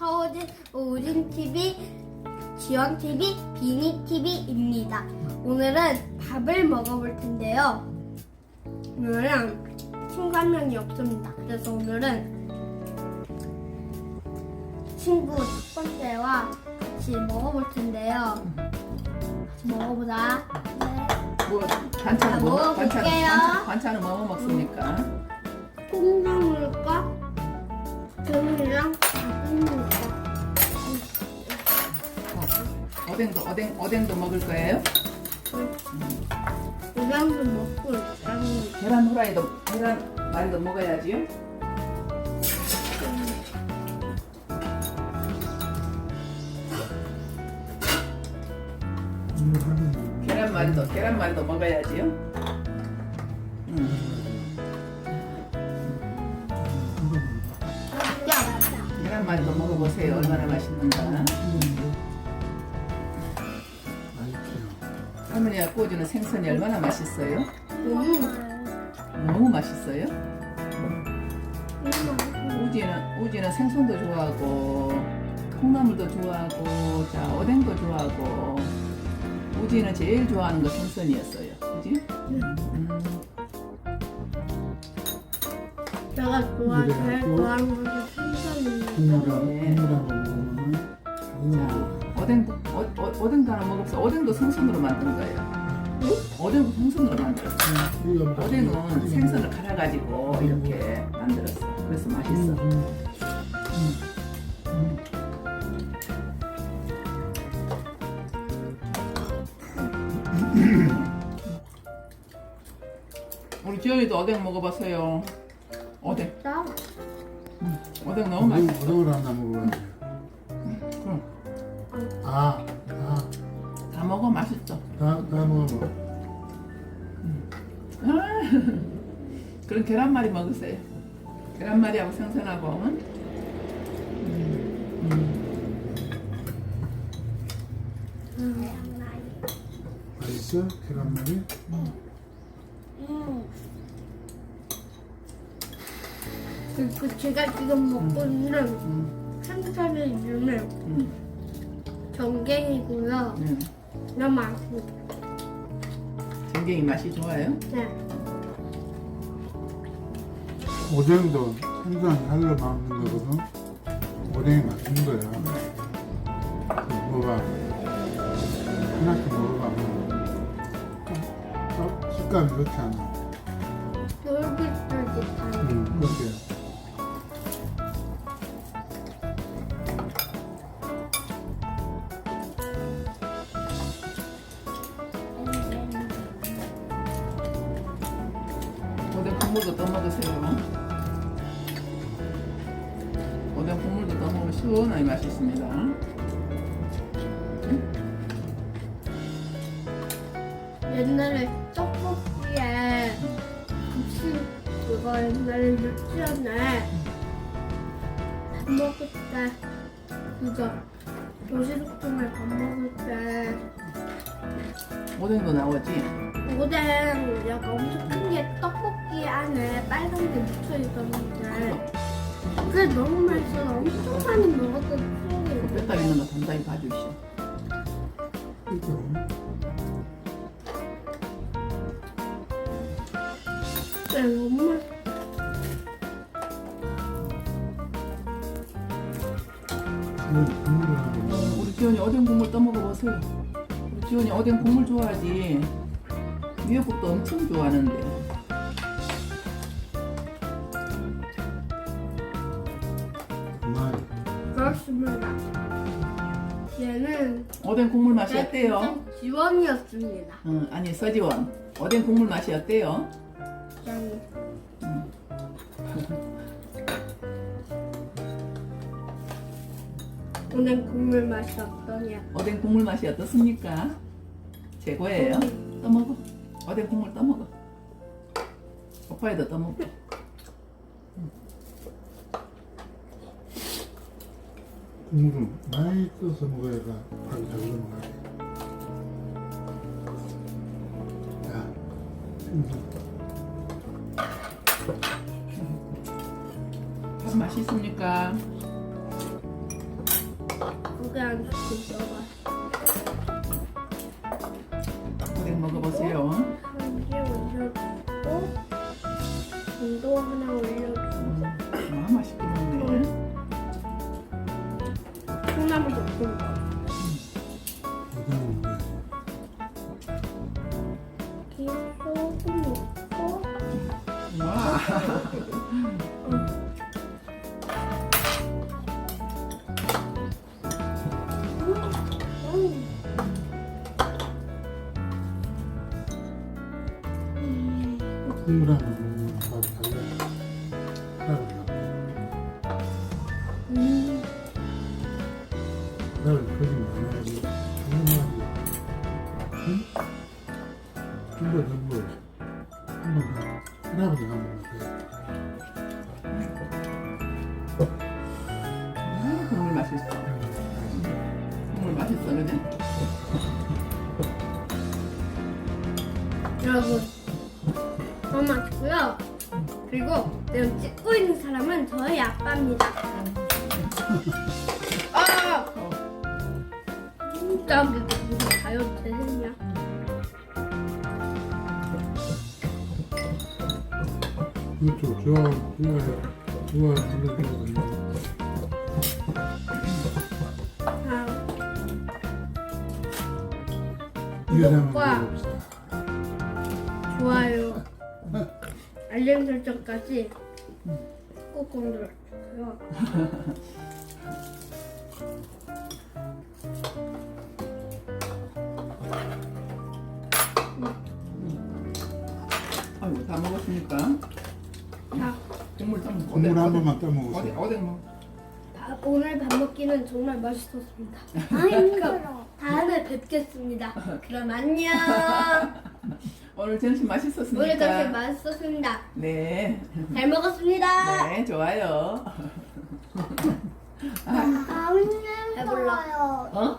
서우진 우진 TV, 지원 TV, 비니 TV입니다. 오늘은 밥을 먹어볼 텐데요. 오늘은 친구 한 명이 없습니다. 그래서 오늘은 친구 첫 번째와 같이 먹어볼 텐데요. 같이 먹어보자. 네. 뭐 반찬은 뭐 먹어볼게요. 반찬 반찬 반찬은 뭐 먹습니까? 콩나물과 어, 어댕도 어댕 어댕도 먹을 거예요? 우량도 먹고. 계란 후라이도 계란 말이도 먹어야지요. 계란 말이도 계란 말이도 먹어야지요. 음, 야, 계란 말이도 먹어보세요. 얼마나 맛있는가. 할머니가 구워주는 생선이 얼마나 맛있어요? 음, 너무 맛있어요. 음, 우지는 우지는 생선도 좋아하고 콩나물도 좋아하고 자 어댕도 좋아하고 우지는 제일 좋아하는 거 생선이었어요. 그지? 음, 제가 좋아 제일 그래갖고 좋아하는 것이 생선입니다. 국물하고 네. 국물하고 먹으면 자 어댕 어, 어, 어댕도 하나 먹읍시다. 어댕도 생선으로 만든 거예요. 어댕도 생선으로 만들었어. 이거 어댕은 생선을 갈아가지고 이렇게 만들었어. 그래서 맛있어. 우리 지연이도 어댕 먹어봤어요. 어댕. 짜? 어댕 너무 맛있어. 어묵을 하나. 응. 아, 아, 다 먹어 맛있어. 다, 다 먹어봐. 그럼 계란말이 먹으세요. 계란말이하고 생선하고. 응? 맛있어? 계란말이? 음. 그 제가 지금 먹고 있는 응. 생선의 이름은 응. 전갱이고요. 응. 너무 맛있습니다. 전갱이 맛이 좋아요? 네. 오뎅도 생선 살로 먹는 거거든. 오뎅이 맛있는 거야. 그 먹어봐. 하나씩 먹어봐. 어, 식감이 좋지 않아. 쫄깃쫄깃한. 응, 그렇게. 국물도 떠 먹으세요. 오뎅 국물도 떠 먹으면 시원하게 맛있습니다. 옛날에 떡볶이에 급식 그거 옛날에 유치원에 밥 먹을 때 그거 도시락통에 밥 먹을 때 오뎅도 나오지? 오뎅 약간 엄청 큰 게 떡볶이 안에 빨간 게 묻혀 있었는데 그게 너무 맛있어서 엄청 많이 먹었던 추억이 있어요. 뼈다귀 있는 거 단단히 봐주시오. 네, 너무 맛있어. 먹어. 우리 지원이 오뎅 국물 떠 먹어보세요. 지원이 오뎅 국물 좋아하지? 미역국도 엄청 좋아하는데. 얘는 오뎅 국물 맛이 어때요? 지원이었습니다. 응, 아니 서지원. 오뎅 국물 맛이 어때요? 짠. 오늘 국물 맛이 어떠냐? 오뎅 국물 맛이 어떻습니까? 최고예요. 떠먹어. 오뎅 국물 떠먹어. 오빠에도 떠먹어. 국물을 많이 떠서 먹어야 밥이 잘 넘어가지. 자. 밥 맛있습니까? 넣어. 부담은 왜? 이렇게 조금 넣고 와. 음. 음. 국물 한번 먹으면 밥이 달라. 사람이 음. 나를 그리 많아가지고 조용하게. 응? 좀더 넣고 한번 더. 할아버지 한번 더. 음, 국물 맛있어. 국물 맛있어, 그지? 여러분 너무 맛있고요. 그리고 지금 찍고 있는 사람은 저희 아빠입니다. 진짜 무슨 다이어트 했냐? 이것도 좋아, 좋아해, 좋아해, 불러주거든요. 아, 이거 한번 구독과. 좋아요, 알림 설정까지 꾹꾹 눌러주세요. 아이고, 다 먹었으니까. 자, 국물 좀 국물 한 번만 어디 떠먹으세요. 어디 먹. 밥- 오늘 밥 먹기는 정말 맛있었습니다. 그럼 다음에 뵙겠습니다. 그럼 안녕. 오늘 점심 맛있었습니까? 오늘 점심 맛있었습니다. 네. 잘 먹었습니다. 네, 좋아요. 아. 힘들어요. 어?